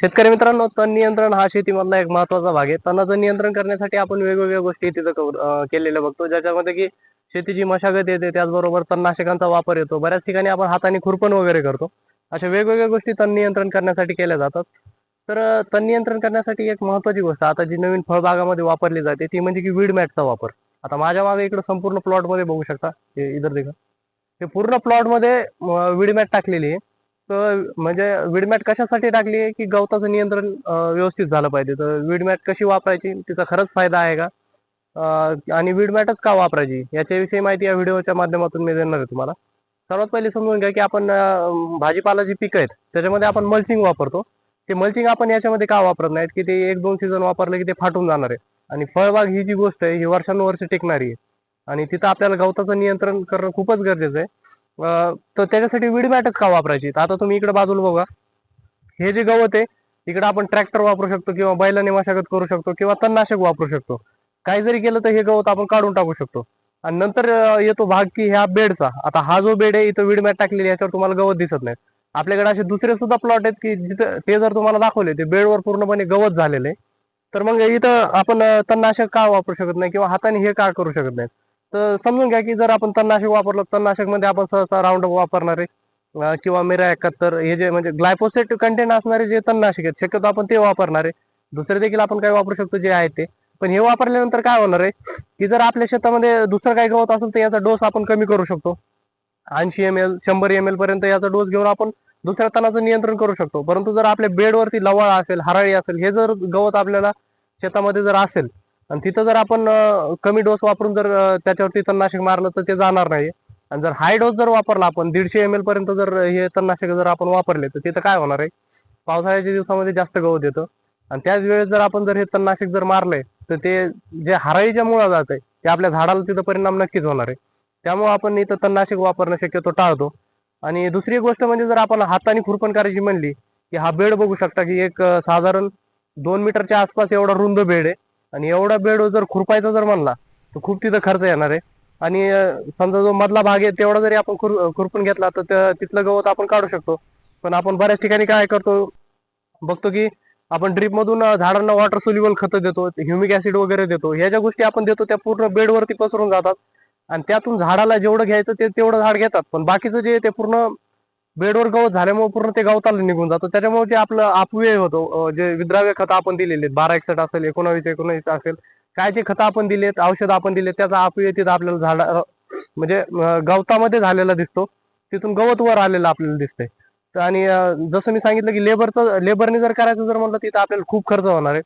शेतकरी मित्रांनो तण नियंत्रण हा शेतीमधला एक महत्त्वाचा भाग आहे. तणाचं नियंत्रण करण्यासाठी आपण वेगवेगळ्या गोष्टी तिथं केलेल्या बघतो. ज्याच्यामध्ये की शेतीची मशागत येते त्याचबरोबर तणनाशकांचा वापर येतो. बऱ्याच ठिकाणी आपण हाताने खुरपण वगैरे करतो. अशा वेगवेगळ्या गोष्टी तण नियंत्रण करण्यासाठी केल्या जातात. तर तण नियंत्रण करण्यासाठी एक महत्वाची गोष्ट आता जी नवीन फळबागामध्ये वापरली जाते ती म्हणजे की वीड मॅटचा वापर. आता माझ्या मागे इकडे संपूर्ण प्लॉटमध्ये बघू शकता. हे इधर देखा. हे पूर्ण प्लॉटमध्ये वीड मॅट टाकलेली आहे. म्हणजे विडमॅट कशासाठी टाकली आहे की गवताचं नियंत्रण व्यवस्थित झालं पाहिजे? तर विडमॅट कशी वापरायची? तिचा खरंच फायदा आहे का? आणि विडमॅटच का वापरायची? याच्याविषयी माहिती या व्हिडिओच्या माध्यमातून मी देणार आहे तुम्हाला. सर्वात पहिले समजून घ्या की आपण भाजीपाला जी पिकं आहेत त्याच्यामध्ये आपण मल्चिंग वापरतो. ते मल्चिंग आपण याच्यामध्ये का वापरत नाहीत? की ते एक दोन सीझन वापरलं की ते फाटून जाणार आहे. आणि फळबाग ही जी गोष्ट आहे ही वर्षानुवर्ष टिकणारी आहे. आणि तिथं आपल्याला गवताचं नियंत्रण करणं खूपच गरजेचं आहे. तर त्याच्यासाठी विड मॅटच का वापरायची? आता तुम्ही इकडे बाजूला बघा. हे जे गवत आहे इकडे आपण ट्रॅक्टर वापरू शकतो किंवा बैलाने मशागत करू शकतो किंवा तणनाशक वापरू शकतो. काही जरी केलं तर हे गवत आपण काढून टाकू शकतो. आणि नंतर येतो भाग की ह्या बेडचा. आता हा जो बेड आहे इथं विड मॅट टाकलेली याच्यावर तुम्हाला गवत दिसत नाही आपल्याकडे असे दुसरे सुद्धा प्लॉट आहेत की जिथं ते जर तुम्हाला दाखवले ते बेडवर पूर्णपणे गवत झालेले तर मग इथं आपण तणनाशक का वापरू शकत नाही किंवा हाताने हे का करू शकत नाही तर समजून घ्या की जर आपण तणनाशक वापरलं तणनाशकमध्ये आपण सहसा राऊंड वापरणारे आहे. किंवा मिरा एकाहत्तर हे जे म्हणजे ग्लायफोसेट कंटेंट असणारे जे तणनाशक आहेत शक्यतो आपण ते वापरणारे दुसरे देखील आपण काय वापरू शकतो जे आहे ते. पण हे वापरल्यानंतर काय होणार आहे की जर आपल्या शेतामध्ये दुसरं काही गवत असेल तर याचा डोस आपण कमी करू शकतो. ऐंशी एम एल शंभर एम एल पर्यंत याचा डोस घेऊन आपण दुसऱ्या तणाचं नियंत्रण करू शकतो. परंतु जर आपल्या बेडवरती लवाळ असेल हराळी असेल हे जर गवत आपल्याला शेतामध्ये जर असेल आणि तिथं जर आपण कमी डोस वापरून जर त्याच्यावरती तणनाशक मारलं तर ते जाणार नाही. आणि जर हाय डोस जर वापरला आपण दीडशे एम एल पर्यंत जर हे तणनाशक जर आपण वापरले तर तिथं काय होणार आहे? पावसाळ्याच्या दिवसामध्ये जास्त गवत येतं. आणि त्याच वेळेस जर आपण जर हे तणनाशक जर मारलंय तर ते जे हराईच्या मुळा जात आहे ते आपल्या झाडाला तिथं परिणाम नक्कीच होणार आहे. त्यामुळे आपण इथं तणनाशक वापरणं शक्यतो टाळतो. आणि दुसरी गोष्ट म्हणजे जर आपण हाताने खुरपण करायची म्हणली की हा बेड बघू शकता की एक साधारण दोन मीटरच्या आसपास एवढा रुंद बेड आहे. आणि एवढा बेड जर खुरपायचा जर म्हणला तर खूप तिथं खर्च येणार आहे. आणि समजा जो मधला भाग आहे तेवढा जरी आपण खुर खुरपून घेतला तर तिथलं गवत आपण काढू शकतो. पण आपण बऱ्याच ठिकाणी काय करतो बघतो की आपण ड्रीप मधून झाडांना वॉटर सोल्युबल खतं देतो ह्युमिक ऍसिड वगैरे देतो. ह्या ज्या गोष्टी आपण देतो त्या पूर्ण बेडवरती पसरून जातात. आणि त्यातून झाडाला जेवढं घ्यायचं ते तेवढं झाड घेतात. पण बाकीचं जे ते पूर्ण बेडवर गवत झाल्यामुळे पूर्ण ते गवताला निघून जातं. त्याच्यामुळे ते आपलं अपव्यय होतो जे विद्राव्य खतं आपण दिलेले बारा एकसठ असेल एकोणावीस एकोणावीस असेल काय जे खतं आपण दिलेत औषध आपण दिले त्याचा अपव्यय तिथं आपल्याला झाड म्हणजे गवतामध्ये झालेला दिसतो. तिथून गवत वर आलेलं आपल्याला दिसतंय. आणि जसं मी सांगितलं की लेबरचं लेबरने जर करायचं जर म्हणलं तिथं आपल्याला खूप खर्च होणार आहे.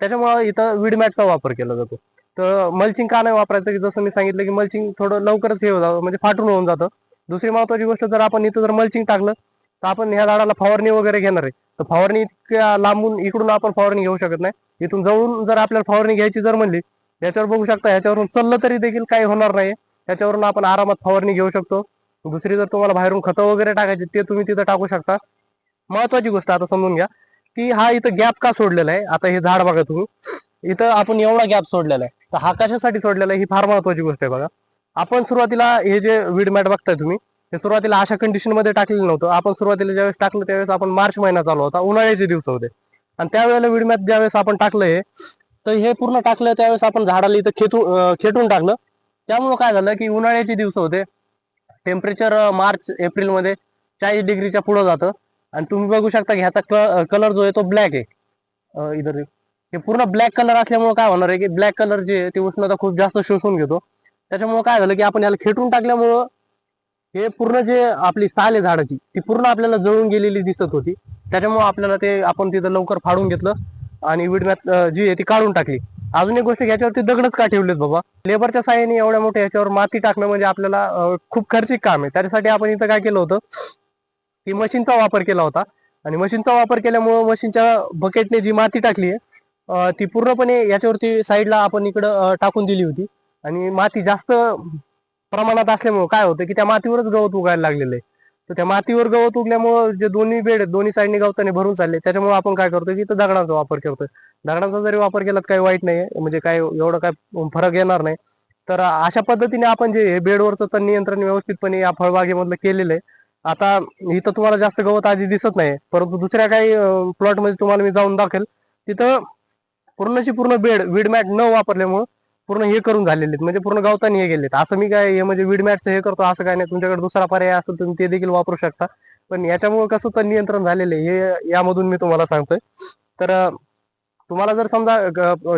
त्याच्यामुळे इथं विडमॅटचा वापर केला जातो. तर मल्चिंग का नाही वापरायचं की जसं मी सांगितलं की मल्चिंग थोडं लवकरच हे होतं म्हणजे फाटून होऊन जातं. दुसरी महत्वाची गोष्ट जर आपण इथं जर मल्चिंग टाकलं तर आपण ह्या झाडाला फवारणी वगैरे घेणार आहे. तर फवारणी इतक्या लांबून इकडून आपण फवारणी घेऊ शकत नाही. इथून जवळून जर आपल्याला फवारणी घ्यायची जर म्हणली याच्यावर बघू शकता याच्यावरून चाललं तरी देखील काही होणार नाही त्याच्यावरून आपण आरामात फवारणी घेऊ शकतो. दुसरी जर तुम्हाला बाहेरून खतं वगैरे टाकायची ते तुम्ही तिथं टाकू शकता. महत्वाची गोष्ट आता समजून घ्या की हा इथं गॅप का सोडलेला आहे? आता हे झाड बघा तुम्ही. इथं आपण एवढा गॅप सोडलेला आहे. तर हा कशासाठी सोडलेला आहे? ही फार महत्वाची गोष्ट आहे बघा. आपण सुरुवातीला हे जे वीड मॅट बघताय तुम्ही ते सुरुवातीला अशा कंडिशनमध्ये टाकलेलं नव्हतं. आपण सुरुवातीला ज्यावेळेस टाकलं त्यावेळेस आपण मार्च महिना चालू होता उन्हाळ्याचे दिवस होते. आणि त्यावेळेला वीड मॅट ज्यावेळेस आपण टाकलं हे तर हे पूर्ण टाकलं त्यावेळेस आपण झाडाला इथं खेटून खेटून टाकलं. त्यामुळे काय झालं की उन्हाळ्याचे दिवस होते. टेम्परेचर मार्च एप्रिलमध्ये चाळीस डिग्रीच्या पुढे जातं. आणि तुम्ही बघू शकता की ह्याचा कलर जो आहे तो ब्लॅक आहे. इधर हे पूर्ण ब्लॅक कलर असल्यामुळे काय होणार आहे की ब्लॅक कलर जे आहे ते उष्णता खूप जास्त शोषून घेतो. त्याच्यामुळे काय झालं की आपण याला खेटून टाकल्यामुळं हे पूर्ण जे आपली साल आहे झाडाची ती पूर्ण आपल्याला जळून गेलेली दिसत होती. त्याच्यामुळे आपल्याला ते आपण तिथं लवकर फाडून घेतलं आणि विडम्यात जी आहे ती काढून टाकली. अजून एक गोष्ट याच्यावरती दगडच का ठेवलेत बाबा? लेबरच्या साह्याने एवढ्या मोठ्या याच्यावर माती टाकणं म्हणजे आपल्याला खूप खर्चिक काम आहे. त्याच्यासाठी आपण इथं काय केलं होतं की मशीनचा वापर केला होता. आणि मशीनचा वापर केल्यामुळं मशीनच्या बकेटने जी माती टाकली आहे ती पूर्णपणे याच्यावरती साईडला आपण इकडं टाकून दिली होती. आणि माती जास्त प्रमाणात असल्यामुळे काय होतं की त्या मातीवरच गवत उगायला लागलेलं आहे. तर त्या मातीवर गवत उगल्यामुळं जे दोन्ही बेड आहेत दोन्ही साईडने गवताने भरून चालले त्याच्यामुळे आपण काय करतो की दगडांचा वापर करतोय. दगडांचा जरी वापर केला तर काही वाईट नाही म्हणजे काय एवढं काय फरक येणार नाही. तर अशा पद्धतीने आपण जे हे बेडवरचं तर नियंत्रण व्यवस्थितपणे या फळबागेमधलं केलेलं आहे. आता इथं तुम्हाला जास्त गवत आधी दिसत नाही परंतु दुसऱ्या काही प्लॉटमध्ये तुम्हाला मी जाऊन दाखवेल तिथं पूर्णची पूर्ण बेड विडमॅट न वापरल्यामुळं पूर्ण हे करून झालेले आहेत. म्हणजे पूर्ण गवतानी हे गेलेत असं मी काय हे म्हणजे विडमॅटचं हे करतो असं काय नाही. तुमच्याकडे दुसरा पर्याय असेल तुम्ही ते देखील वापरू शकता. पण याच्यामुळे कसं तर नियंत्रण झालेलं आहे. हे यामधून मी तुम्हाला सांगतोय. तर तुम्हाला जर समजा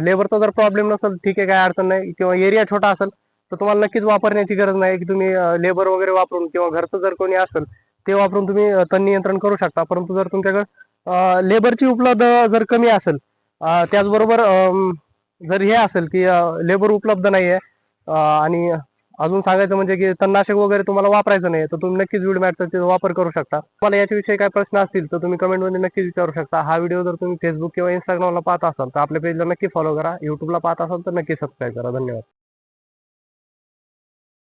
लेबरचा जर प्रॉब्लेम नसेल ठीक आहे काय अडचण नाही. किंवा एरिया छोटा असेल तर तुम्हाला नक्कीच वापरण्याची गरज नाही. की तुम्ही लेबर वगैरे वापरून किंवा घरचं जर कोणी असेल ते वापरून तुम्ही तण नियंत्रण करू शकता. परंतु जर तुमच्याकडे लेबरची उपलब्ध जर कमी असेल त्याचबरोबर जर हे असेल की लेबर उपलब्ध नाहीये आणि अजून सांगायचं म्हणजे की तणनाशक वगैरे तुम्हाला वापरायचं नाही तर तुम्ही नक्कीच व्हिडिओ मॅटचा वापर करू शकता. तुम्हाला याच्याविषयी काय प्रश्न असतील तर तुम्ही कमेंटमध्ये नक्कीच विचारू शकता. हा व्हिडिओ जर तुम्ही फेसबुक किंवा इंस्टाग्रामला पाहत असाल तर आपल्या पेजला नक्की फॉलो करा. युट्यूबला पाहत असाल तर नक्की सबस्क्राईब करा. धन्यवाद.